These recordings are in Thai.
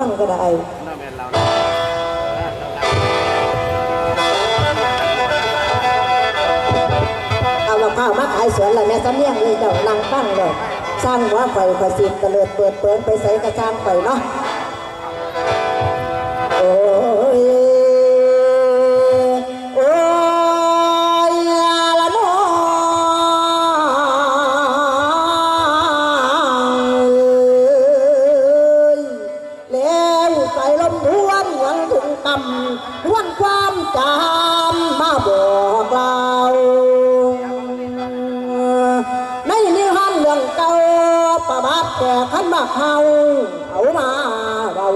ฟังก็ได้น่าแม่นเราเอามะพร้าวมาขายสวนแล้วแม่สำเนียงเลยเจ้านั่งฟังเลยสร้างหัว่าไฟไฟสิตะเลิดเปิดเปิดไปใส่กระจางไฟเนาะโอ้ วังถึงกำวันความจำมาบอกเราในนิทานเรื่องเก่าประบาดแก่ขันมาเขาเอามาเรา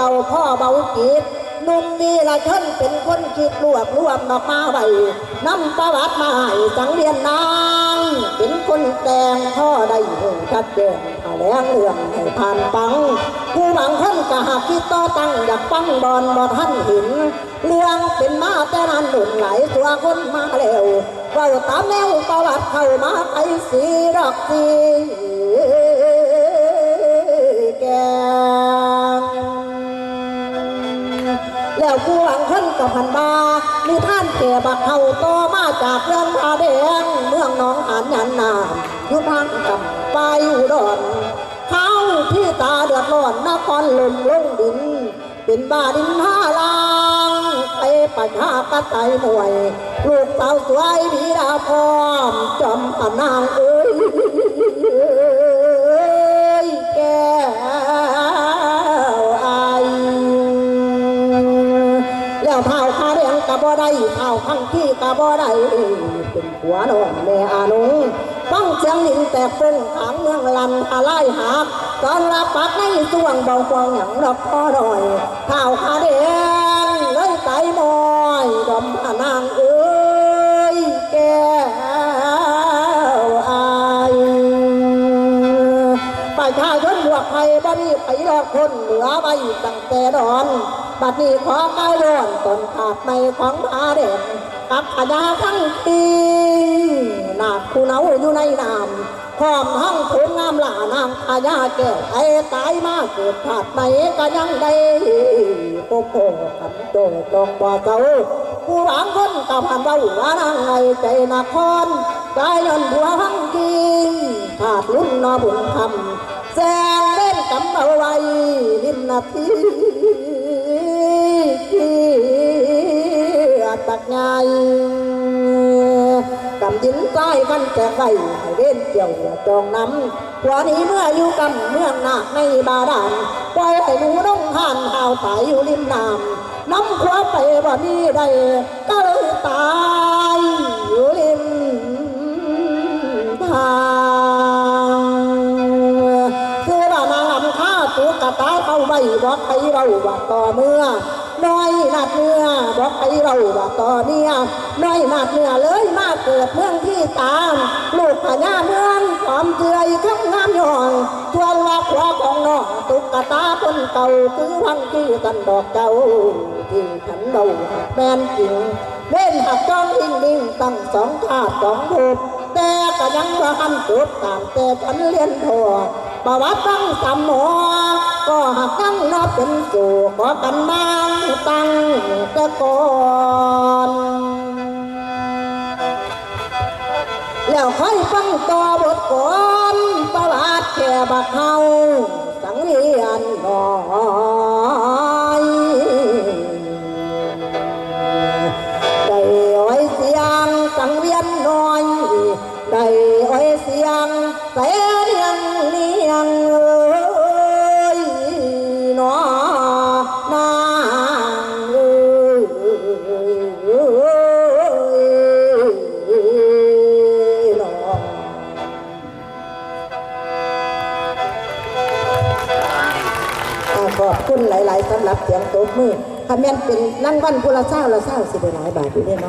เราพ่อเบากีดนุ่มนี่ละชนเป็นคนคิดรวบรวมออกมาไว้นำประวัติมาให้สังเวียนนาง เป็นคนแต่งพ่อได้ห็นชัดเจนแถลงเรื่องให้ผ่านปัง ผู้บางท่านก็หากคิดต่อตั้งอยากฟังบอลบอท่านเห็น เรื่องเป็นมาแต่นั้นหนุนไหลตัวคนมาแล้วเราตามแนวประวัติเข้ามาไอ้สีดอกสีแก แล้วผู้หวังขึ้นกับพันบามีท่านแก่บักเขาโตมาจากเรื่องพาแดงเมืองหนองหานยันนามอยู่ทางกับไปอุดรเขาที่ตาเดือดร้อนนครลมลงดิน เป็นบาดินห้าลางไปประชากระไตมวย ลูกสาวสวยบีดาพร้อมจอมพนางอ้ เท้าคาแดงกะบ่ได้เท้าข้างที่กะบ่ได้เป็นผัวน้องแม่อานุงฟังเสียงลินแต่เพิ่งขางเมืองลันทลายหักตอนรับปักในส่วงเบาฟองหยังดอกพอดอยเท้าคาแดงเลยไตมอยดอมนางเอ้ยแก้วไอประชาชนบวกไทยบ่มีไผหลอกคนเหลือไว้ตั้งแต่ดอน บัดนี้ขอก้าวย้อนตนขาดในของพาเด่นกับพญาทั้งทีนาคูเนาอยู่ในน้ำพร้อมห้องทุนงามหลานางพญาแก้วไอ้ตายมาเกิดชาติไหนก็ยังได้โกโก้ขันโตตองบ่เจ้าผู้หวังคนกับพันเบาว่านางไงใจนครกายยนต์บัวพังกินขาดลุ่นนอบุญคำแสงเล่นกำเอาไว้ริมนาที ตักไงกำยินใต้กันแจกไก่ให้เล่นเกี่ยวจองน้ำหัวนี้เมื่ออยู่กำเมืองนาคในบาดาลปล่อยให้หนูน้องห่านหาวตายอยู่ริมน้ำน้ำขวาไปบ่มีใดก็เลยตายอยู่ริมทางคือว่านางลำข้าตัวกระตาเข้าไว้บอกใครเราว่าต่อเมื่อ น้อยนาดเนื้อบอกใครเราว่าต่อเนี่ยน้อยนาดเนื้อเลยมาเกิดเมืองที่ตาม ลูกพญาเมืองความเจือยข้างงามย่องทวนว่าขวาของน้องตุกตาคนเก่าคือพังที่กันดอกเจ้าที่ฉันเดาแม่นจริงเล่นหักจ้องอิงดิงตั้งสองชาสองภพแต่ก็ยังว่าหันจบตามแต่ฉันเรียนพอ ประวัติตั้งสำหมอก็หักยังนับเป็นสู่ขอกันมาตั้งต่ก่อนแล้วค่อยฟังต่อบทก่อนประวัติแค่บักเฮาสังเวียนน้อยได้อ้อยเสียงสังเวียนน้อยได้อ้อยเสียงเสีย ขอบคุณหลาย ๆสำหรับเสียงตบมือถ้าแม่นเป็นนั่งวัลกุลาเศร้าละเศร้าสิได้หลายบาทอยู่เด้เนาะ